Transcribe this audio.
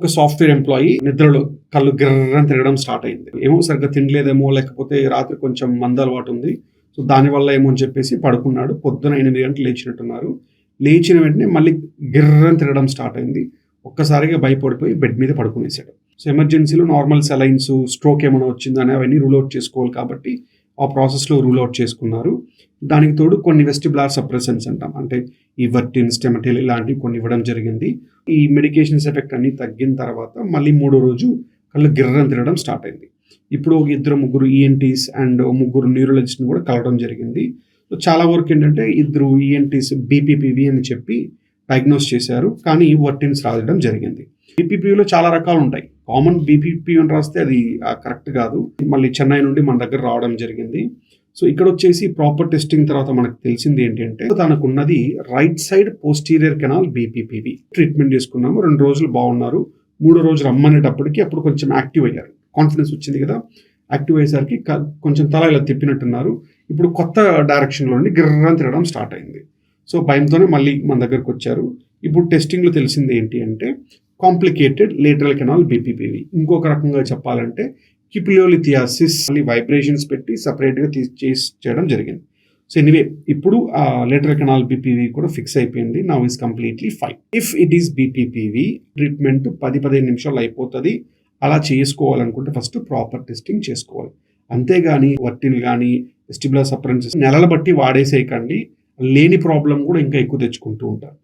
ఒక software employee నిద్రలో కళ్ళు గిర్రని తిరగడం స్టార్ట్ అయింది. ఏమో సరిగ్గా తినలేదేమో లేకపోతే రాత్రి కొంచెం మంద అలవాటు ఉంది. సో దానివల్ల ఏమో అని చెప్పేసి పడుకున్నాడు. పొద్దున ఎనిమిది గంటలు లేచినట్టున్నారు. లేచిన వెంటనే మళ్ళీ గిర్రం తిరగడం స్టార్ట్ అయింది. ఒక్కసారిగా భయపడిపోయి బెడ్ మీద పడుకునేసాడు సో ఎమర్జెన్సీలో నార్మల్ సెలైన్స్ స్ట్రోక్ ఏమైనా వచ్చిందని అవన్నీ రూల్ అవుట్ చేసుకోవాలి కాబట్టి ఆ ప్రాసెస్లో రూల్ అవుట్ చేసుకున్నారు. దానికి తోడు కొన్ని వెస్టిబులార్ సప్రెసెన్స్ అంటాం. అంటే ఈ వర్టిన్ స్టెమటిల్ ఇలాంటివి కొన్ని ఇవ్వడం జరిగింది. ఈ మెడికేషన్స్ ఎఫెక్ట్ అన్ని తగ్గిన తర్వాత మళ్ళీ మూడో రోజు కళ్ళు గిర్రం తిరగడం స్టార్ట్ అయింది. ఇప్పుడు ఒక ఇద్దరు ముగ్గురు ఈఎన్టీస్ అండ్ ముగ్గురు న్యూరాలజిస్ట్ని కూడా కలవడం జరిగింది. సో చాలా వరకు ఏంటంటే ఇద్దరు ఈఎన్టీస్ బీపీపీవి అని చెప్పి డయాగ్నోస్ చేశారు కానీ వర్టిన్స్ రాయడం జరిగింది. బీపీపీలో చాలా రకాలు ఉంటాయి కామన్ బీపీపీ అని రాస్తే అది కరెక్ట్ కాదు. మళ్ళీ చెన్నై నుండి మన దగ్గర రావడం జరిగింది. సో ఇక్కడ వచ్చేసి ప్రాపర్ టెస్టింగ్ తర్వాత మనకు తెలిసింది ఏంటంటే తనకున్నది right side posterior canal BPPV treatment చేసుకున్నాము రెండు రోజులు బాగున్నారు. మూడో రోజు రమ్మనేటప్పటికి అప్పుడు కొంచెం యాక్టివ్ అయ్యారు. కాన్ఫిడెన్స్ వచ్చింది కదా. యాక్టివ్ అయ్యేసరికి కొంచెం తల ఇలా తిప్పినట్టున్నారు. ఇప్పుడు కొత్త డైరెక్షన్లో నుండి గిర్రం తిరగడం స్టార్ట్ అయింది. సో భయంతోనే మళ్ళీ మన దగ్గరకు వచ్చారు. ఇప్పుడు టెస్టింగ్లో తెలిసింది ఏంటి అంటే కాంప్లికేటెడ్ లేటరల్ కెనాల్ బీపీపీవి ఇంకొక రకంగా చెప్పాలంటే కిపిలియోలిథియాసిస్ మళ్ళీ వైబ్రేషన్స్ పెట్టి సపరేట్గా తీసి చేసి చేయడం జరిగింది. సో ఎనీవే ఇప్పుడు ఆ లేటరల్ కెనాల్ బీపీవి కూడా ఫిక్స్ అయిపోయింది. Now is completely fine if it is BPPV treatment పది పదిహేను నిమిషాలు అయిపోతుంది. అలా చేసుకోవాలనుకుంటే ఫస్ట్ ప్రాపర్ టెస్టింగ్ చేసుకోవాలి. అంతేగాని వర్టిన్ కానీ వెస్టిబులర్ సపరెన్సెస్ నెలల బట్టి వాడేసేయకండి. లేని ప్రాబ్లం కూడా ఇంకా ఎక్కువ తెచ్చుకుంటూ ఉంటారు.